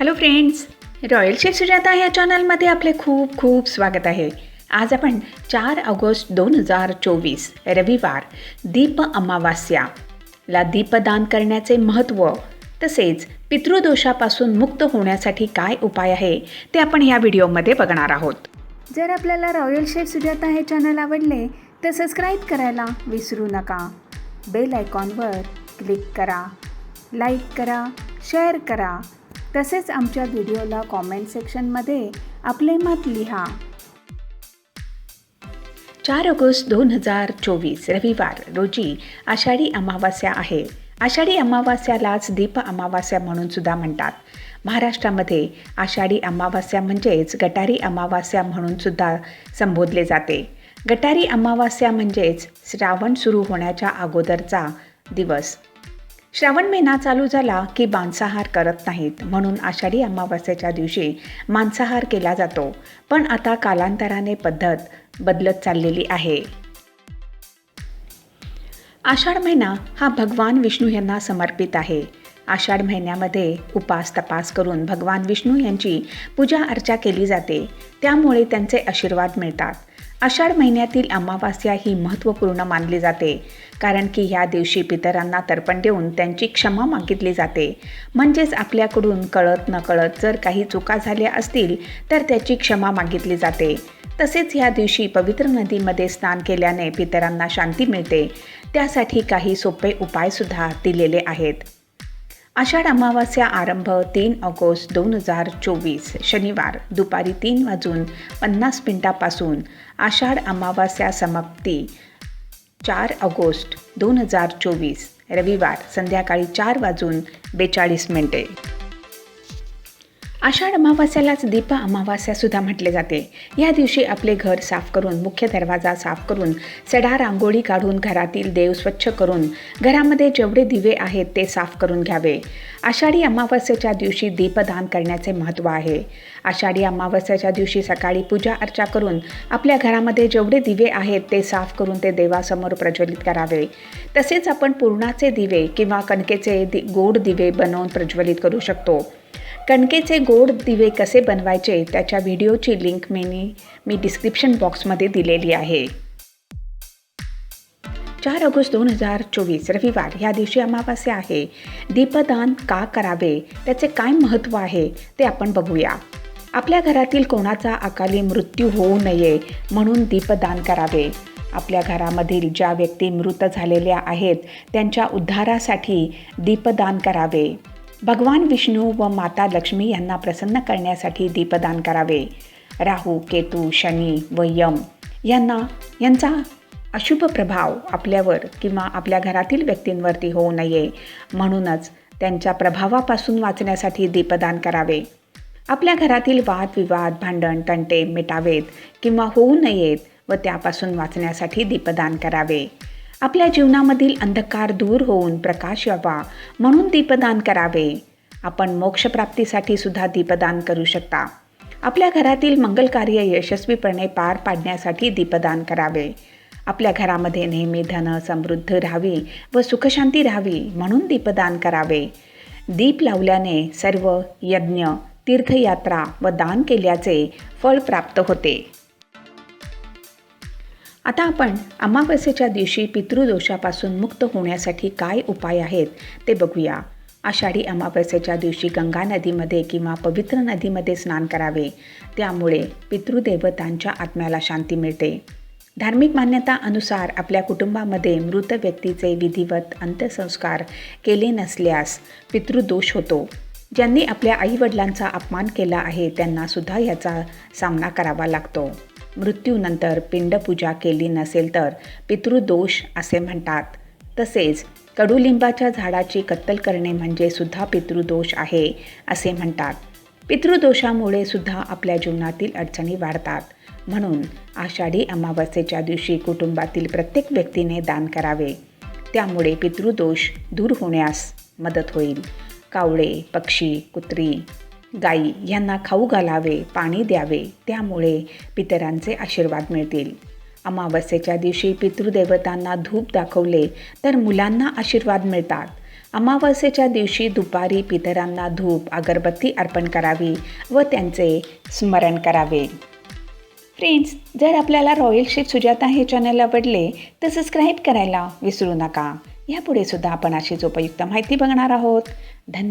Hello friends royal chef Sujata या चॅनलमध्ये आपले खूप खूप स्वागत आहे. आज आपण चार ऑगस्ट दोन हजार चोवीस रविवार दीप अमावास्याला दीपदान करण्याचे महत्त्व तसेच पितृदोषापासून मुक्त होण्यासाठी काय उपाय आहे ते आपण या व्हिडिओमध्ये बघणार आहोत. जर आपल्याला रॉयल शेफ सुजाता हे चॅनल आवडले तर सबस्क्राईब करायला विसरू नका. बेल आयकॉनवर क्लिक करा. लाईक करा. शेअर करा. तसेच आमच्या व्हिडिओला कॉमेंट सेक्शनमध्ये आपले मत लिहा. चार ऑगस्ट दोन हजार चोवीस रविवार. रोजी आषाढी अमावास्या आहे. आषाढी अमावास्यालाच दीप अमावास्या म्हणून सुद्धा म्हणतात. महाराष्ट्रामध्ये आषाढी अमावास्या म्हणजेच गटारी अमावास्या म्हणून सुद्धा संबोधले जाते. गटारी अमावास्या म्हणजेच श्रावण सुरू होण्याच्या अगोदरचा दिवस. श्रावण महिना चालू झाला की मांसाहार करत नाहीत म्हणून आषाढी अमावास्याच्या दिवशी मांसाहार केला जातो. पण आता कालांतराने पद्धत बदलत चाललेली आहे. आषाढ महिना हा भगवान विष्णू यांना समर्पित आहे. आषाढ महिन्यामध्ये उपास तपास करून भगवान विष्णू यांची पूजा अर्चा केली जाते. त्यामुळे त्यांचे आशीर्वाद मिळतात. आषाढ महिन्यातील अमावास्या ही महत्त्वपूर्ण मानली जाते कारण की ह्या दिवशी पितरांना तर्पण देऊन त्यांची क्षमा मागितली जाते. म्हणजेच आपल्याकडून कळत नकळत जर काही चुका झाल्या असतील तर त्याची क्षमा मागितली जाते. तसेच ह्या दिवशी पवित्र नदीमध्ये स्नान केल्याने पितरांना शांती मिळते. त्यासाठी काही सोपे उपायसुद्धा दिलेले आहेत. आषाढ अमावास्या आरंभ तीन ऑगस्ट दोन हजार चोवीस शनिवार दुपारी तीन वाजून पन्नास मिनिटापासून आषाढ अमावास्या समाप्ती चार ऑगस्ट दोन हजार चोवीस रविवार संध्याकाळी चार वाजून बेचाळीस मिनिटे. आषाढ अमावास्यालाच दीप अमावास्यासुद्धा म्हटले जाते. या दिवशी आपले घर साफ करून मुख्य दरवाजा साफ करून सडा रांगोळी काढून घरातील देव स्वच्छ करून घरामध्ये जेवढे दिवे आहेत ते साफ करून घ्यावे. आषाढी अमावास्येच्या दिवशी दीपदान करण्याचे महत्त्व आहे. आषाढी अमावास्याच्या दिवशी सकाळी पूजा अर्चा करून आपल्या घरामध्ये जेवढे दिवे आहेत ते साफ करून ते देवासमोर प्रज्वलित करावे. तसेच आपण पूर्णाचे दिवे किंवा कणकेचे दि गोड दिवे बनवून प्रज्वलित करू शकतो. कणकेचे गोड दिवे कसे बनवायचे त्याच्या व्हिडिओची लिंक मी मी डिस्क्रिप्शन बॉक्समध्ये दिलेली आहे. चार ऑगस्ट दोन हजार चोवीस रविवार. ह्या दिवशी अमावास्या आहे. दीपदान का करावे? त्याचे काय महत्त्व आहे? ते आपण बघूया. आपल्या घरातील कोणाचा अकाली मृत्यू होऊ नये म्हणून दीपदान करावे. आपल्या घरामधील ज्या व्यक्ती मृत झालेल्या आहेत त्यांच्या उद्धारासाठी दीपदान करावे. भगवान विष्णू व माता लक्ष्मी यांना प्रसन्न करण्यासाठी दीपदान करावे. राहू केतू शनी व यम यांना यांचा अशुभ प्रभाव आपल्यावर किंवा आपल्या घरातील व्यक्तींवरती होऊ नये. म्हणूनच त्यांच्या प्रभावापासून वाचण्यासाठी दीपदान करावे. आपल्या घरातील वादविवाद भांडण तंटे मिटावेत किंवा होऊ नयेत व त्यापासून वाचण्यासाठी दीपदान करावे. आपल्या जीवनामधील अंधकार दूर होऊन प्रकाश यावा म्हणून दीपदान करावे. आपण मोक्षप्राप्तीसाठी सुद्धा दीपदान करू शकता. आपल्या घरातील मंगल कार्य यशस्वीपणे पार पाडण्यासाठी दीपदान करावे. आपल्या घरामध्ये नेहमी धन समृद्ध राहावी व सुखशांती राहावी म्हणून दीपदान करावे. दीप लावल्याने सर्व यज्ञ तीर्थयात्रा व दान केल्याचे फळ प्राप्त होते. आता आपण अमावस्येच्या दिवशी पितृदोषापासून मुक्त होण्यासाठी काय उपाय आहेत ते बघूया. आषाढी अमावस्येच्या दिवशी गंगा नदीमध्ये किंवा पवित्र नदीमध्ये स्नान करावे. त्यामुळे पितृदेवतांच्या आत्म्याला शांती मिळते. धार्मिक मान्यता अनुसार आपल्या कुटुंबामध्ये मृत व्यक्तीचे विधिवत अंत्यसंस्कार केले नसल्यास पितृदोष होतो. ज्यांनी आपल्या आईवडिलांचा अपमान केला आहे त्यांनासुद्धा याचा सामना करावा लागतो. मृत्यूनंतर पिंडपूजा केली नसेल तर पितृदोष असे म्हणतात. तसेच कडुलिंबाच्या झाडाची कत्तल करणे म्हणजे सुद्धा पितृदोष आहे असे म्हणतात. पितृदोषामुळे सुद्धा आपल्या जीवनातील अडचणी वाढतात. म्हणून आषाढी अमावस्येच्या दिवशी कुटुंबातील प्रत्येक व्यक्तीने दान करावे. त्यामुळे पितृदोष दूर होण्यास मदत होईल. कावळे पक्षी कुत्री. गाई यांना खाऊ घालावे पाणी द्यावे त्यामुळे पितरांचे आशीर्वाद मिळतील. अमावस्येच्या दिवशी पितृदेवतांना धूप दाखवले तर मुलांना आशीर्वाद मिळतात. अमावस्येच्या दिवशी दुपारी पितरांना धूप अगरबत्ती अर्पण करावी व त्यांचे स्मरण करावे. फ्रेंड्स जर आपल्याला रॉयल शेफ सुजाता हे चॅनल आवडले तर सबस्क्राईब करायला विसरू नका. यापुढे सुद्धा आपण अशीच उपयुक्त माहिती बघणार आहोत. धन्यवाद.